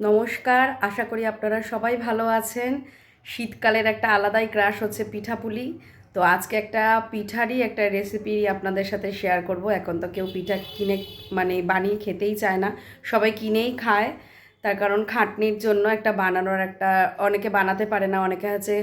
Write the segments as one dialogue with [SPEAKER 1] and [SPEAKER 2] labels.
[SPEAKER 1] নমস্কার, আশা করি আপনারা সবাই ভালো আছেন। শীতকালের একটা আলাদাই ক্রাশ হচ্ছে পিঠাপুলি। তো আজকে একটা পিঠারই একটা রেসিপি আপনাদের সাথে শেয়ার করব। এখন তো কেউ পিঠা কিনে মানে বানিয়ে খেতেই চায় না। সবাই কিনেই খায়। তার কারণ খাটনির জন্য একটা বানানোর একটা, অনেকে বানাতে পারে না, অনেকে আছে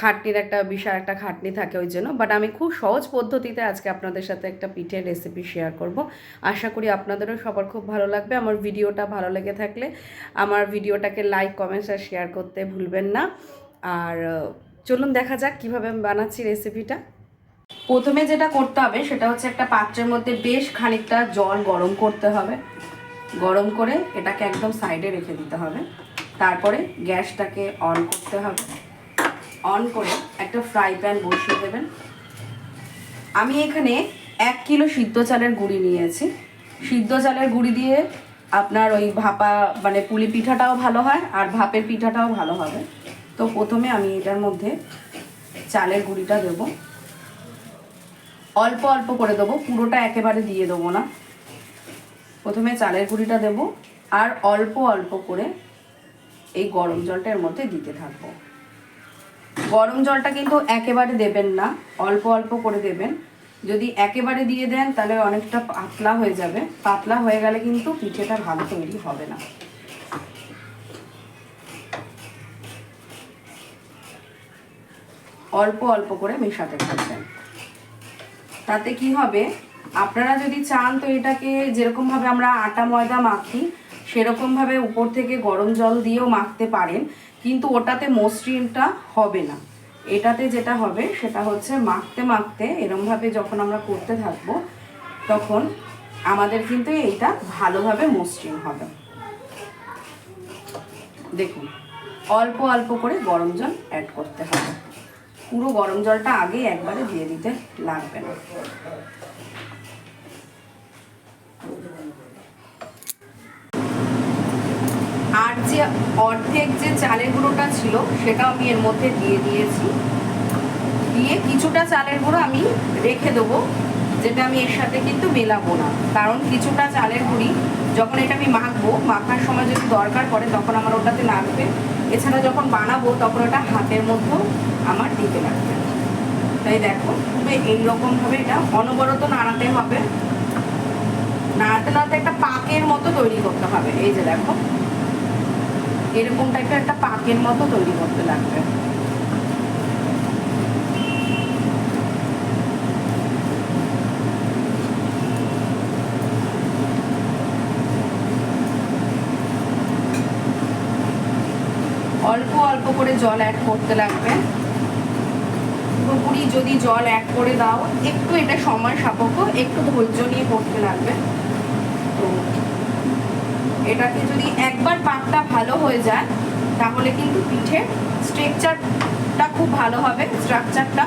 [SPEAKER 1] খাটনির একটা বিশাল একটা খাটনি থাকে ওই জন্য। বাট আমি খুব সহজ পদ্ধতিতে আজকে আপনাদের সাথে একটা পিঠের রেসিপি শেয়ার করব। আশা করি আপনাদেরও সবার খুব ভালো লাগবে। আমার ভিডিওটা ভালো লেগে থাকলে আমার ভিডিওটাকে লাইক কমেন্টস আর শেয়ার করতে ভুলবেন না। আর চলুন দেখা যাক কীভাবে আমি বানাচ্ছি রেসিপিটা প্রথমে যেটা করতে হবে সেটা হচ্ছে একটা পাত্রের মধ্যে বেশ খানিকটা জল গরম করতে হবে। গরম করে এটাকে একদম সাইডে রেখে দিতে হবে। তারপরে গ্যাসটাকে অন করতে হবে। অন করে একটা ফ্রাই প্যান বসিয়ে দেবেন। আমি এখানে এক কিলো সিদ্ধ চালের গুঁড়ি নিয়েছি। সিদ্ধ চালের গুঁড়ি দিয়ে আপনার ওই ভাপা মানে পুলি পিঠাটাও ভালো হয় আর ভাপের পিঠাটাও ভালো হবে। তো প্রথমে আমি এটার মধ্যে চালের গুঁড়িটা দেবো। অল্প অল্প করে দেবো, পুরোটা একেবারে দিয়ে দেবো না। প্রথমে চালের গুঁড়িটা দেব আর অল্প অল্প করে এই গরম জলটা এর মধ্যে দিতে থাকব। গরম জলটা কিন্তু একেবারে দেবেন না, অল্প অল্প করে দেবেন। যদি একেবারে দিয়ে দেন তাহলে অনেকটা পাতলা হয়ে যাবে। পাতলা হয়ে গেলে কিন্তু পিঠেটা ভালো তৈরি হবে না। অল্প অল্প করে মেশাতে থাকবেন। তাতে কি হবে? আপনারা যদি চান, তো এটাকে যেরকমভাবে আমরা আটা, ময়দা মাখি সেরকমভাবে উপর থেকে গরম জল দিয়েও মাখতে পারেন, কিন্তু ওটাতে মসৃণটা হবে না। এটাতে যেটা হবে, সেটা হচ্ছে মাখতে মাখতে এরমভাবে যখন আমরা করতে থাকব, তখন আমাদের কিন্তু এইটা ভালোভাবে মসৃণ হবে। দেখুন, অল্প অল্প করে গরম জল অ্যাড করতে হবে। পুরো গরম জলটা আগে একবারে দিয়ে দিতে লাগবে না। আর যে অর্ধেক যে চালের গুঁড়োটা ছিল, সেটাও আমি এর মধ্যে দিয়ে দিয়েছি। দিয়ে কিছুটা চালের গুঁড়ো আমি রেখে দেবো, যেটা আমি এর সাথে কিন্তু মেলাবো না। কারণ কিছুটা চালের গুঁড়ি যখন এটা আমি মাখবো, মাখার সময় যদি দরকার পড়ে, তখন আমার ওটাতে লাগবে। এছাড়া যখন বানাবো, তখন ওটা হাতের মধ্যেও আমার দিতে লাগবে। তাই দেখো, খুবই এইরকমভাবে এটা অনবরত নাড়াতে হবে। নাড়াতে নাড়াতে একটা পাকের মতো তৈরি করতে হবে। এই যে দেখো। এরকম টাইপের একটা পাকের মতো তৈরি করতে লাগবে। অল্প অল্প করে জল অ্যাড করতে লাগবে। পুরোপুরি যদি জল অ্যাড করে দাও, একটু এটা সময় সাপেক্ষ, একটু ধৈর্য নিয়ে করতে লাগবে। এটাকে যদি একবার পাকটা ভালো হয়ে যায়, তাহলে কিন্তু পিঠের স্ট্রাকচারটা খুব ভালো হবে স্ট্রাকচারটা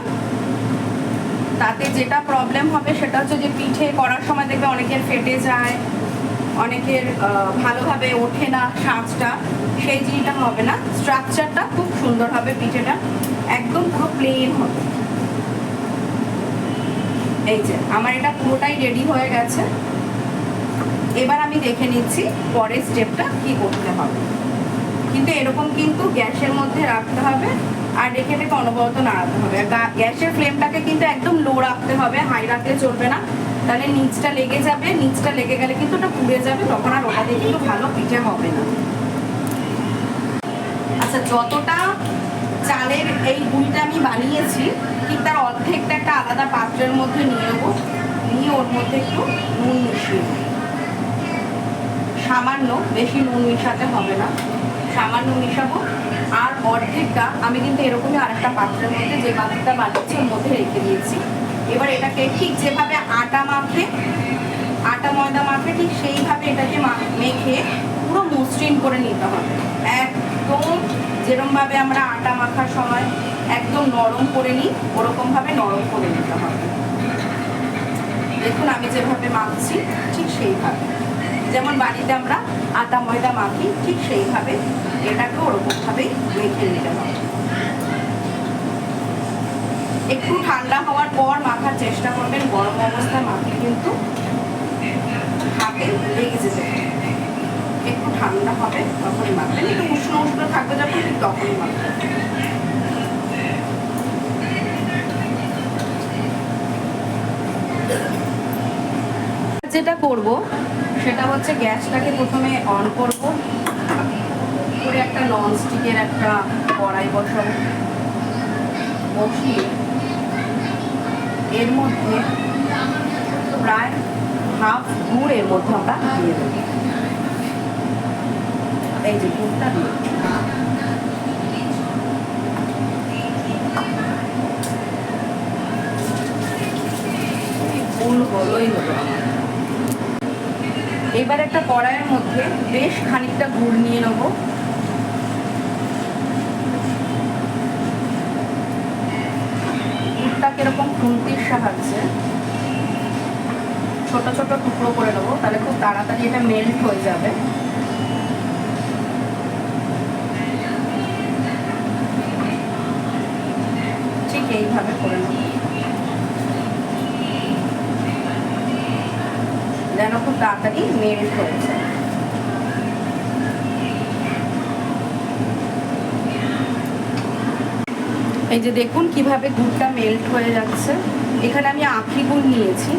[SPEAKER 1] তাতে যেটা প্রবলেম হবে সেটা হচ্ছে যে পিঠে করার সময় দেখবে অনেকের ফেটে যায়, অনেকের ভালোভাবে ওঠে না সাজটা, সেই জিনিসটা হবে না। স্ট্রাকচারটা খুব সুন্দর হবে পিঠেটা, একদম পুরো প্লেন হবে। এই যে, আমার এটা পুরোটাই রেডি হয়ে গেছে। এবার আমি দেখে নিচ্ছি পরের স্টেপটা কি করতে হবে। কিন্তু এরকম কিন্তু গ্যাসের মধ্যে রাখতে হবে আর রেখে রেখে অনবরত নাড়াতে হবে। গ্যাসের ফ্লেমটাকে কিন্তু একদম লো রাখতে হবে হাই রাখলে চলবে না। তাহলে নিচটা লেগে যাবে, নিচটা লেগে গেলে কিন্তু ওটা পুড়ে যাবে, তখন আর ওটা দিয়ে কিন্তু ভালো পিঠে হবে না। আচ্ছা যতটা চালের এই গুঁড়িটা আমি বানিয়েছি, ঠিক তার অর্ধেকটা একটা আলাদা পাত্রের মধ্যে নিয়ে নেব। নিয়ে ওর মধ্যে একটু নুন মিশিয়ে নেব। সামান্য বেশি নুন মিশাতে হবে না। সামান্য মিশাবো। আর অর্ধেকটা আমি কিন্তু এরকমই আরেকটা পাত্রের মধ্যে যে পাত্রটা বানিয়েছি, ওর মধ্যে রেখে দিয়েছি। এবার এটাকে ঠিক যেভাবে আটা মাখে, আটা ময়দা মাখে, ঠিক সেইভাবে এটাকে মেখে পুরো মসৃণ করে নিতে হবে। একদম যেরমভাবে আমরা আটা মাখার সময় একদম নরম করে নিই, ওরকমভাবে নরম করে নিতে হবে। দেখুন আমি যেভাবে মাখছি, ঠিক সেইভাবে। যেমন বাড়িতে আমরা আটা, ময়দা মাখি, ঠিক সেইভাবে এটাকে ওরকমভাবেই মেখে নিতে হবে। একটু ঠান্ডা হওয়ার পর মাখার চেষ্টা করবেন, গরম অবস্থায় মাখলে কিন্তু হাতে লেগে যেতে একটু ঠান্ডা হবে, তখনই মাখবেন। একটু উষ্ণ উষ্ণ থাকবে যখন, ঠিক তখনই মাখবেন। যেটা করব সেটা হচ্ছে গ্যাসটাকে প্রথমে অন করব। করে একটা নন স্টিকের একটা কড়াই বসাবো। বসিয়ে এর মধ্যে প্রায় হাফ গুড় এর মধ্যে আমরা দিয়ে দেবো। এই যে গুড়টা দিয়ে ফুল হলোই হলো আমার। এবার একটা কড়াইয়ের মধ্যে বেশ খানিকটা গুড় নিয়ে নেব। গুড়টা কীরকম খুন্তির সাহায্যে ছোট ছোট টুকরো করে নেব, তাহলে খুব তাড়াতাড়ি এটা মেল্ট হয়ে যাবে ঠিক এইভাবে করে নেব যেন খুব তাড়াতাড়ি মেল্ট হয়ে যায় এই যে দেখুন কীভাবে গুড়টা মেল্ট হয়ে যাচ্ছে। এখানে আমি আখি গুড় নিয়েছি।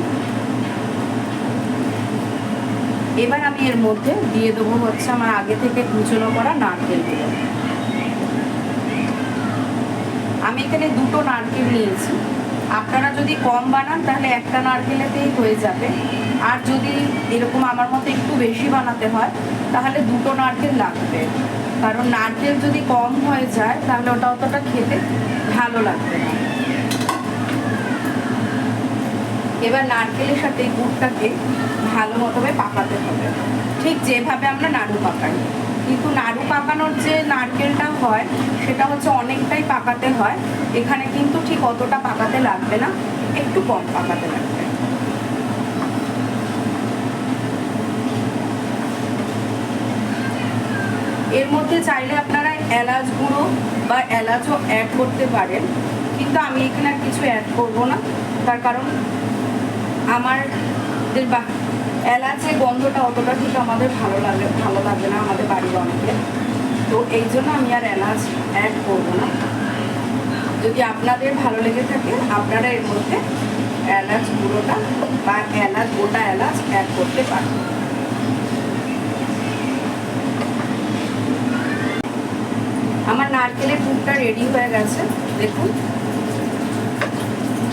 [SPEAKER 1] এবার আমি এর মধ্যে দিয়ে দেবো হচ্ছে আমার আগে থেকে কুচনো করা নারকেলগুলো আমি এখানে দুটো নারকেল নিয়েছি। আপনারা যদি কম বানান তাহলে একটা নারকেলেতেই হয়ে যাবে। আর যদি এরকম আমার মতো একটু বেশি বানাতে হয়, তাহলে দুটো নারকেল লাগবে। কারণ নারকেল যদি কম হয়ে যায়, তাহলে ওটা অতটা খেতে ভালো লাগবে না। এবার নারকেলের সাথে গুড়টাকে ভালো মতোভাবে পাকাতে হবে। ঠিক যেভাবে আমরা নাড়ু পাকাই। কিন্তু নাড়ু পাকানোর যে নারকেলটা হয়, সেটা হচ্ছে অনেকটাই পাকাতে হয়। এখানে কিন্তু ঠিক অতটা পাকাতে লাগবে না, একটু কম পাকাতে লাগবে। এর মধ্যে চাইলে আপনারা এলাচ গুঁড়ো বা এলাচও অ্যাড করতে পারেন। কিন্তু আমি এখানে আর কিছু অ্যাড করব না। তার কারণ আমার বা, এলাচের গন্ধটা অতটা ঠিক আমাদের ভালো লাগে, ভালো লাগবে না আমাদের বাড়ির অনেকে। তো এই জন্য আমি আর এলাচ অ্যাড করব না। যদি আপনাদের ভালো লেগে থাকে, আপনারা এর মধ্যে এলাচ গুঁড়োটা বা এলাচ, গোটা এলাচ অ্যাড করতে পারেন। আমার নারকেলের পুরটা রেডি হয়ে গেছে, দেখুন।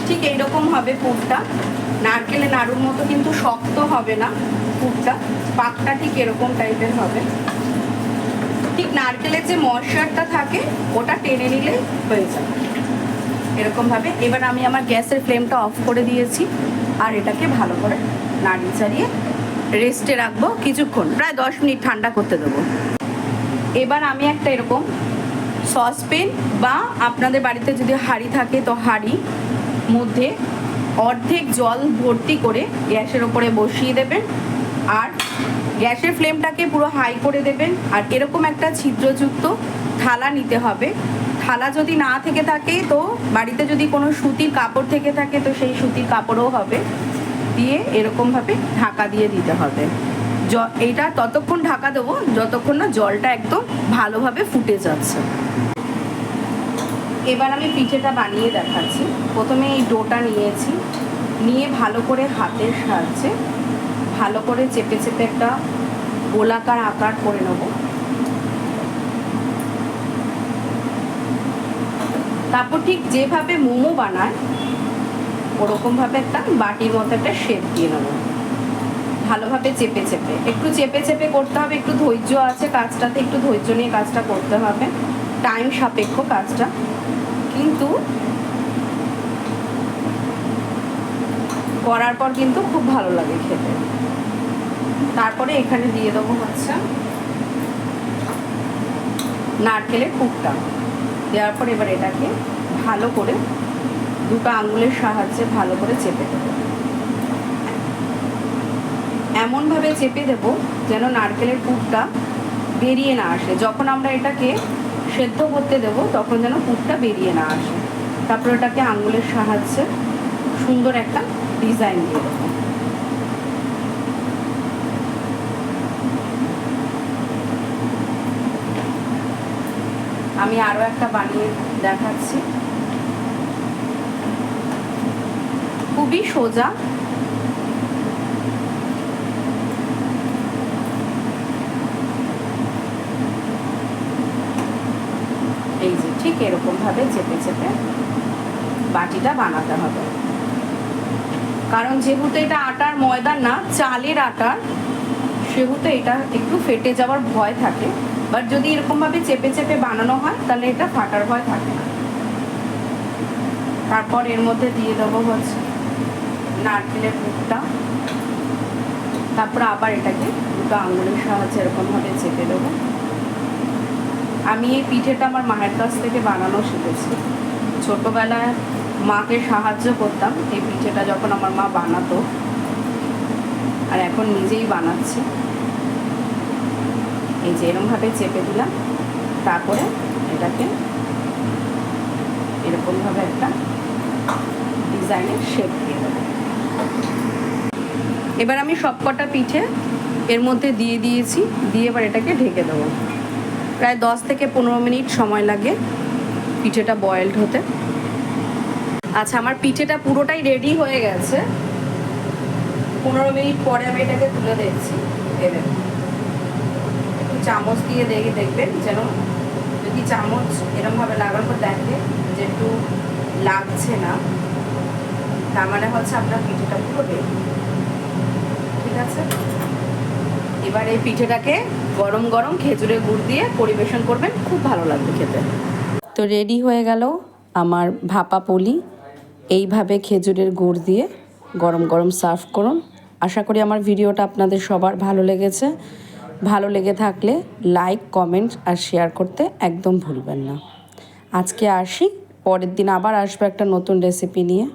[SPEAKER 1] ঠিক এইরকম হবে পুরটা। নারকেলে নাড়ুর মতো কিন্তু শক্ত হবে না পুরটা। পাকটা ঠিক এরকম টাইপের হবে। ঠিক নারকেলের যে ময়শ্চারটা থাকে, ওটা টেনে নিলেই হয়ে যাবে। এরকমভাবে। এবার আমি আমার গ্যাসের ফ্লেমটা অফ করে দিয়েছি আর এটাকে ভালো করে নাড়িয়ে চাড়িয়ে রেস্টে রাখব কিছুক্ষণ। প্রায় দশ মিনিট ঠান্ডা করতে দেবো। এবার আমি একটা এরকম সসপেন বা আপনাদের বাড়িতে যদি হাঁড়ি থাকে তো হাঁড়ি মধ্যে অর্ধেক জল ভর্তি করে গ্যাসের ওপরে বসিয়ে দেবেন। আর গ্যাসের ফ্লেমটাকে পুরো হাই করে দেবেন। আর এরকম একটা ছিদ্রযুক্ত থালা নিতে হবে। থালা যদি না থেকে থাকে তো বাড়িতে যদি কোনো সুতির কাপড় থেকে থাকে তো সেই সুতির কাপড়ও হবে। দিয়ে এরকমভাবে ঢাকা দিয়ে দিতে হবে। জ এইটা ততক্ষণ ঢাকা দেবো, যতক্ষণ না জলটা একদম ভালোভাবে ফুটে যাচ্ছে। এবার আমি পিঠেটা বানিয়ে দেখাচ্ছি। প্রথমে এই ডোটা নিয়েছি। নিয়ে ভালো করে হাতের সাহায্যে ভালো করে চেপে চেপে একটা গোলাকার আকার করে নেব। তারপর ঠিক যেভাবে মোমো বানায়, ওরকমভাবে একটা বাটির মতো একটা শেপ দিয়ে নেব। ভালোভাবে চেপে চেপে। একটু চেপে চেপে করতে হবে, একটু ধৈর্য আছে কাজটাতে, একটু ধৈর্য নিয়ে কাজটা করতে হবে। টাইম সাপেক্ষ কাজটা। কিন্তু করার পর কিন্তু খুব ভালো লাগে খেতে। তারপরে এখানে দিয়ে দেবো হচ্ছে নারকেলের কুকটা দেওয়ার পর এবার এটাকে ভালো করে দুটো আঙুলের সাহায্যে ভালো করে চেপে দেবো। এমনভাবে চেপে দেব যেন নারকেলের কুকটা বেরিয়ে না আসে। যখন আমরা এটাকে সেদ্ধ করতে দেব, তখন যেন পুরটা বেরিয়ে না আসে। তারপর ওটাকে আঙুলের সাহায্যে সুন্দর একটা ডিজাইন দিয়ে দেবো। আমি আরও একটা বানিয়ে দেখাচ্ছি। খুবই সোজা এরকমভাবে চেপে চেপে বাটিটা বানাতে হবে। কারণ যেহেতু এটা আটার ময়দা না, চালের আটার সেহেতু এটা একটু ফেটে যাওয়ার ভয় থাকে। বাট যদি এরকমভাবে চেপে চেপে বানানো হয়, তাহলে এটা ফাটার ভয় থাকে না। তারপর এর মধ্যে দিয়ে দেবো হচ্ছে নারকেলের পুরটা। তারপর আবার এটাকে দুটো আঙুলের সাহায্যে এরকমভাবে চেপে দেবো। আমি এই পিঠেটা আমার মায়ের কাছ থেকে বানানো শিখেছি। ছোটোবেলায় মাকে সাহায্য করতাম এই পিঠেটা যখন আমার মা বানাতো। আর এখন নিজেই বানাচ্ছি। এই যে এরমভাবে চেপে দিলাম, তারপরে এটাকে এরকমভাবে একটা ডিজাইনের শেপ দিয়ে দেবো। এবার আমি সবকটা পিঠে এর মধ্যে দিয়ে দিয়েছি, দিয়ে এবার এটাকে ঢেকে দেবো। প্রায় দশ থেকে পনেরো মিনিট সময় লাগে পিঠেটা বয়েলড হতে। আচ্ছা আমার পিঠেটা পুরোটাই রেডি হয়ে গেছে। পনেরো মিনিট পরে আমি এটাকে তুলে দেখছি একটু চামচ দিয়ে দেখে, দেখবেন যেন যদি চামচ এরমভাবে লাগার পর দেখে যে একটু লাগছে না, তার মানে হচ্ছে আপনার পিঠেটা পুরো রেডি ঠিক আছে? এবার এই পিঠেটাকে গরম গরম খেজুরের গুড় দিয়ে পরিবেশন করবেন, খুব ভালো লাগবে খেতে। তো রেডি হয়ে গেল আমার ভাপা পলি। এইভাবে খেজুরের গুড় দিয়ে গরম গরম সার্ভ করুন। আশা করি আমার ভিডিওটা আপনাদের সবার ভালো লেগেছে। ভালো লেগে থাকলে লাইক, কমেন্ট আর শেয়ার করতে একদম ভুলবেন না। আজকে আসি, পরের দিন আবার আসব একটা নতুন রেসিপি নিয়ে।